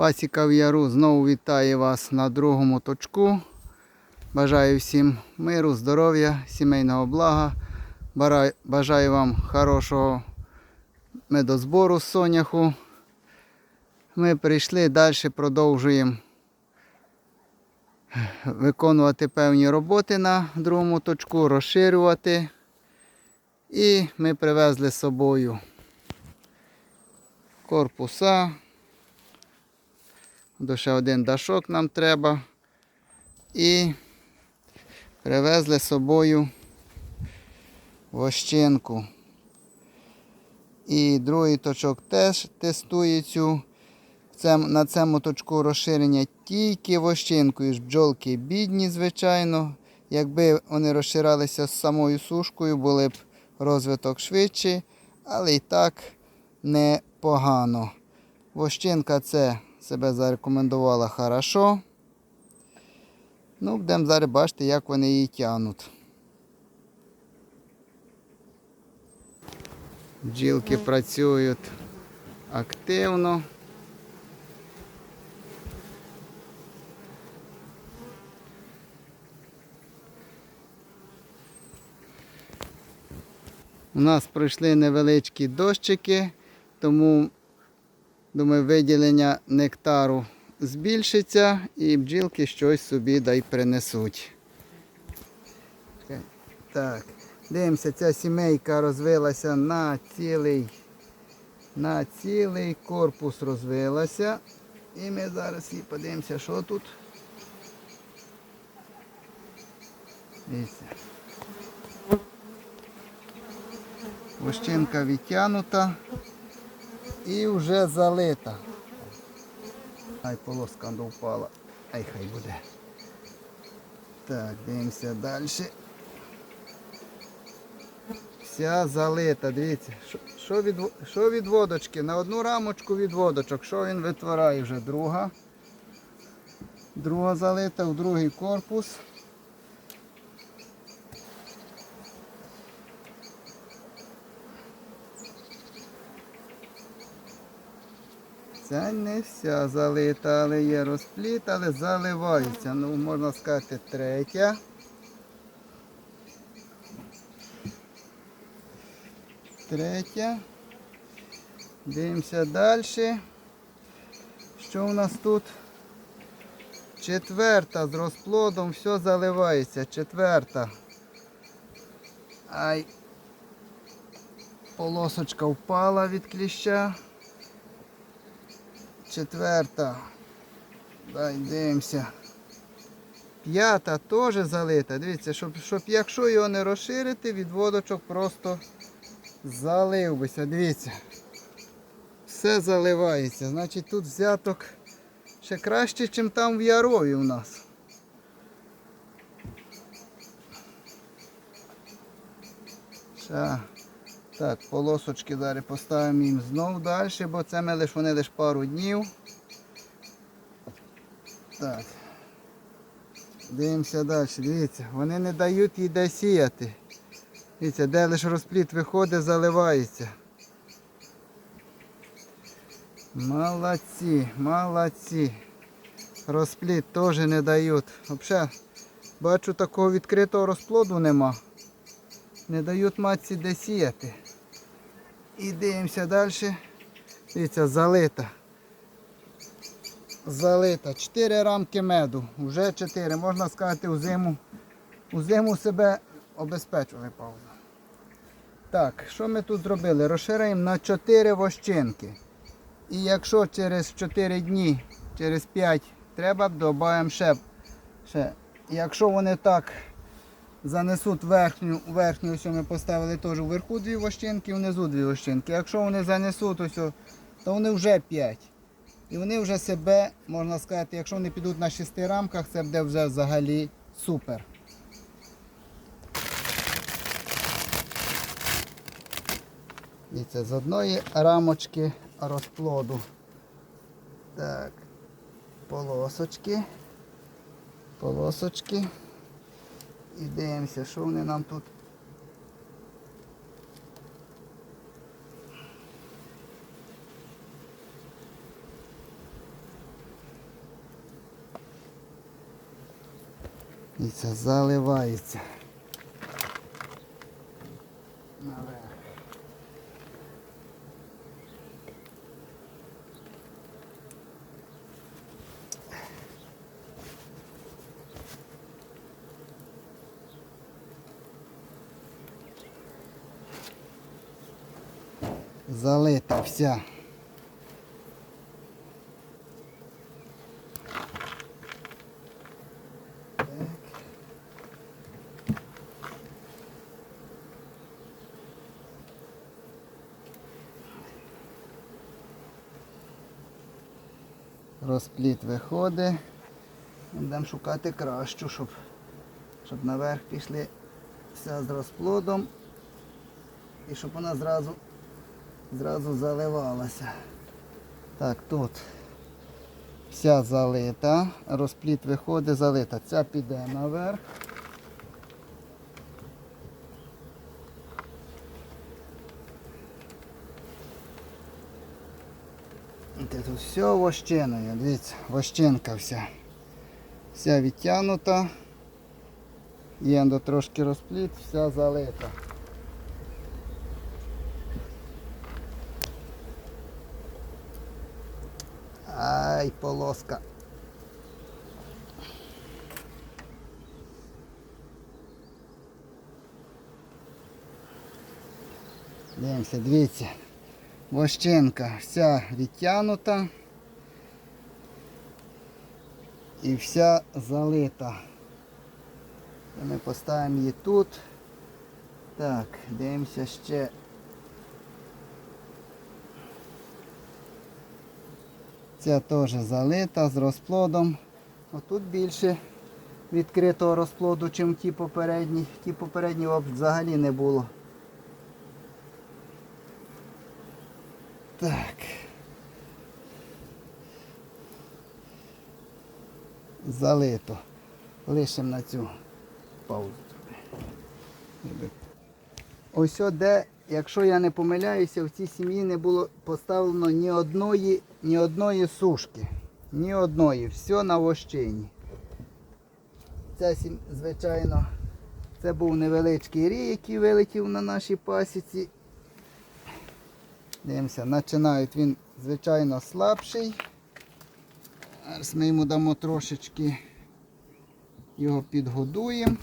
Пасіка в Яру знову вітає вас на другому точку. Бажаю всім миру, здоров'я, сімейного блага. Бажаю вам хорошого медозбору з соняху. Ми прийшли далі, продовжуємо виконувати певні роботи на другому точку, розширювати. І ми привезли з собою корпуса. До ще один дашок нам треба. І привезли з собою вощинку. І другий точок теж тестує цю. На цьому точку розширення тільки вощинкою. Бджолки бідні, звичайно. Якби вони розширалися з самою сушкою, були б розвиток швидший, але і так непогано. Вощинка це себе зарекомендувала хорошо. Ну, будемо зараз бачити, як вони її тягнуть. Бджілки працюють активно. У нас пройшли невеличкі дощики, тому думаю, виділення нектару збільшиться і бджілки щось собі дай принесуть. Так, дивимося, ця сімейка розвилася на цілий, на цілий корпус розвилася. І ми зараз і подивимося, що тут. Дивіться. Вощинка відтягнута і вже залита. Ай, полоска не впала. Ай, хай буде. Так, дивимося далі. Вся залита, дивіться, що- від, що від водочки? На одну рамочку від водочок. Що він витворяє вже? Друга. Друга залита в другий корпус. Ця не вся залита, але є розпліт, але заливається. Ну, можна сказати, третя. Третя. Дивимося далі. Що у нас тут? Четверта з розплодом, все заливається. Четверта. Ай. Полосочка впала від кліща. Четверта. Дай дивимося. П'ята теж залита. Дивіться, щоб, щоб якщо його не розширити, від водочок просто залив бися. Дивіться. Все заливається. Значить тут взяток ще краще, ніж там в Ярові у нас. Ще. Так, полосочки зараз поставимо їм знов далі, бо це ми лиш, вони лише пару днів. Так. Дивимося далі. Дивіться, вони не дають їй де сіяти. Дивіться, де лише розпліт виходить, заливається. Молодці, молодці. Розпліт теж не дають. Взагалі, бачу, такого відкритого розплоду нема. Не дають матці де сіяти. І дивимося далі. Дивіться, залита. Залита. Чотири рамки меду. Вже чотири. Можна сказати, у зиму. У зиму себе обезпечили пауза. Так, що ми тут зробили? Розширяємо на 4 вощинки. І якщо через 4 дні, через 5 треба, додаємо ще. ще. Якщо вони так занесуть верхню, верхню ось ми поставили теж вверху дві вощинки, внизу дві вощинки. Якщо вони занесуть ось, то вони вже 5. І вони вже себе, можна сказати, якщо вони підуть на 6 рамках, це буде вже взагалі супер. Дивіться, з одної рамочки розплоду. Так, полосочки. Полосочки і дивимося, що вони нам тут. І це заливається. Наверх. Залита вся. Розпліт виходить. Будемо шукати кращу, щоб, щоб наверх пішли вся з розплодом і щоб вона зразу, зразу заливалася. Так, тут вся залита, розпліт виходить, залита. Ця піде наверх. Тут все вощиною, дивіться, вощинка вся. Вся відтягнута. Є до трошки розпліт, вся залита. Ай, полоска. Дивимося, дивіться. Вощинка вся відтягнута і вся залита. Ми поставимо її тут. Так, дивимося ще. Ця теж залита з розплодом. Отут більше відкритого розплоду, ніж ті попередні. Ті попередні взагалі не було. Так. Залито. Лишимо на цю паузу. Ось де, якщо я не помиляюся, в цій сім'ї не було поставлено ні одної, ні одної сушки. Ні одної. Все на вощині. Ця сім, звичайно, це був невеличкий рій, який вилетів на нашій пасіці. Дивимося, починають він, звичайно, слабший. Зараз ми йому дамо трошечки його підгодуємо.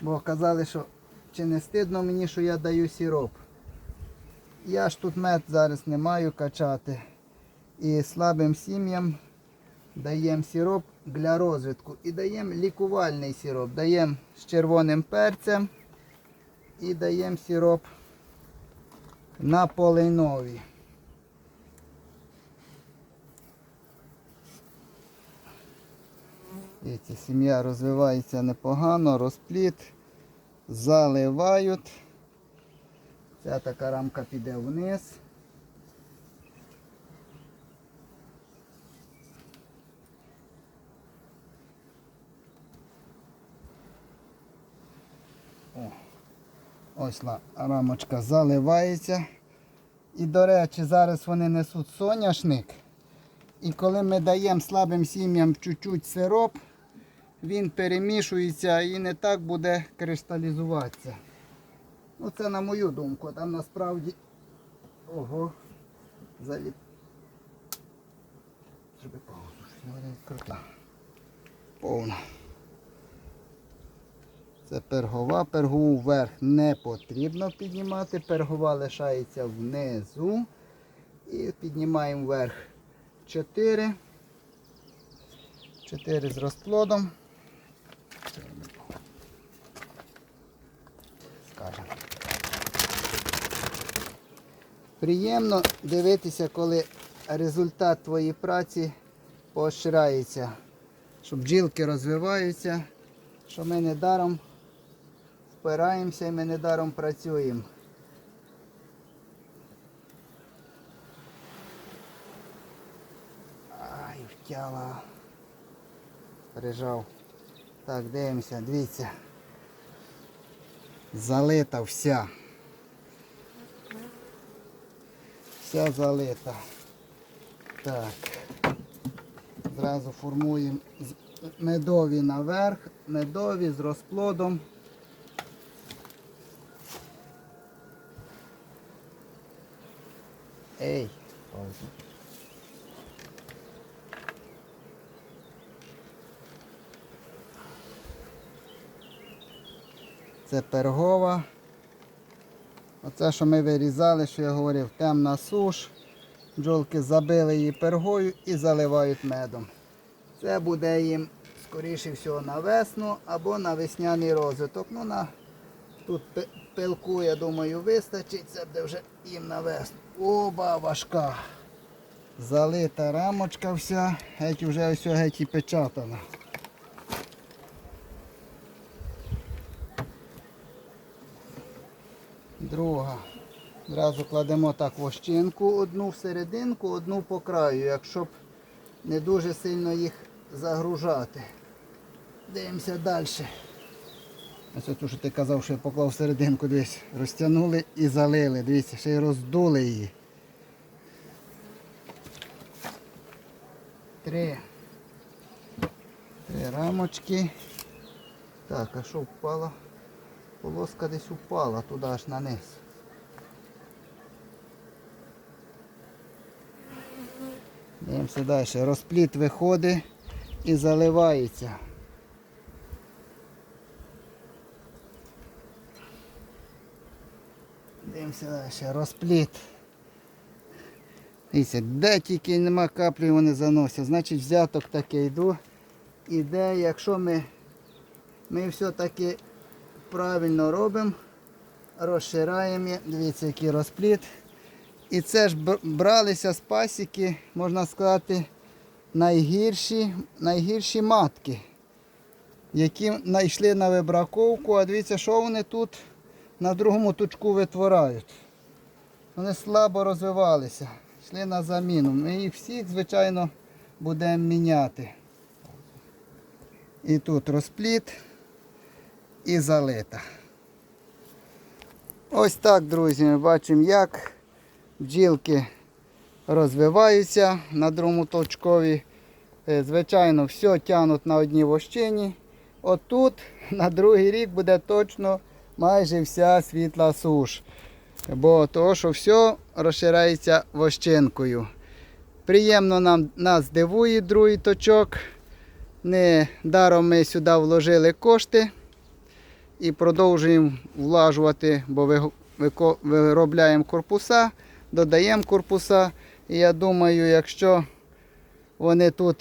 Бо казали, що чи не стидно мені, що я даю сироп. Я ж тут мед зараз не маю качати. І слабим сім'ям даємо сироп для розвитку. І даємо лікувальний сироп. Даємо з червоним перцем і даємо сироп на полинові. Дивіться, сім'я розвивається непогано, розпліт, заливають. Ця така рамка піде вниз. Ось рамочка заливається. І, до речі, зараз вони несуть соняшник. І коли ми даємо слабим сім'ям чуть-чуть сироп, він перемішується і не так буде кристалізуватися. Ну це на мою думку, там насправді ого, заліп. Зроби паузу, що вона відкрита. Повна. Це пергова, пергову вверх не потрібно піднімати, пергова лишається внизу. І піднімаємо вверх 4. 4 з розплодом. Приємно дивитися, коли результат твоєї праці поощряється, що бджілки розвиваються, що ми недаром впираємося і ми недаром працюємо. Ай, втяла. Прижав. Так, дивимося, дивіться. Залита вся. Вся залита. Так. Зразу формуємо медові наверх, медові з розплодом. Ей, пауза. Це пергова. Оце, що ми вирізали, що я говорив, темна суш. Бджолки забили її пергою і заливають медом. Це буде їм, скоріше всього, на весну або на весняний розвиток. Ну, на, тут пилку, я думаю, вистачить. Це буде вже їм на весну. Оба важка. Залита рамочка вся, геть вже ось геть і печатана. Друга. Зразу кладемо так вощинку, одну всерединку, одну по краю, якщо б не дуже сильно їх загружати. Дивимося далі. Ось оцю, що ти казав, що я поклав всерединку, дивись, розтягнули і залили. Дивіться, ще й роздули її. Три. Три рамочки. Так, а що впало? Полоска десь упала туди аж на низ. Дивимося далі. Розпліт виходить і заливається. Дивимося далі. Розпліт. Дивіться, де тільки нема каплі, вони заносять. Значить взяток таке йду. Іде, якщо ми, ми все-таки правильно робимо, розшираємо, дивіться, який розпліт. І це ж бралися з пасіки, можна сказати, найгірші, найгірші матки, які знайшли на вибраковку. А дивіться, що вони тут на другому тучку витворають. Вони слабо розвивалися, йшли на заміну. Ми їх всіх, звичайно, будемо міняти. І тут розпліт і залита. Ось так, друзі, ми бачимо, як бджілки розвиваються на другому точкові. Е, Звичайно, все тягнуть на одній вощині. Отут на другий рік буде точно майже вся світла суш. Бо того, що все розширяється вощинкою. Приємно нам, нас дивує другий точок. Не даром ми сюди вложили кошти і продовжуємо влажувати, бо виробляємо корпуса, додаємо корпуса. І я думаю, якщо вони тут,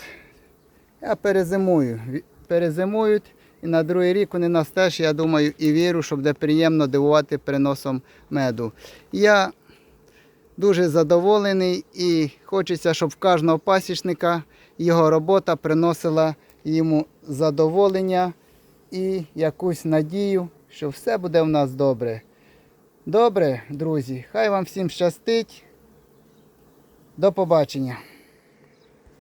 я перезимую, перезимують, і на другий рік вони нас теж, я думаю, і вірю, що буде приємно дивувати приносом меду. Я дуже задоволений і хочеться, щоб в кожного пасічника його робота приносила йому задоволення і якусь надію, що все буде в нас добре. Добре, друзі, хай вам всім щастить. До побачення.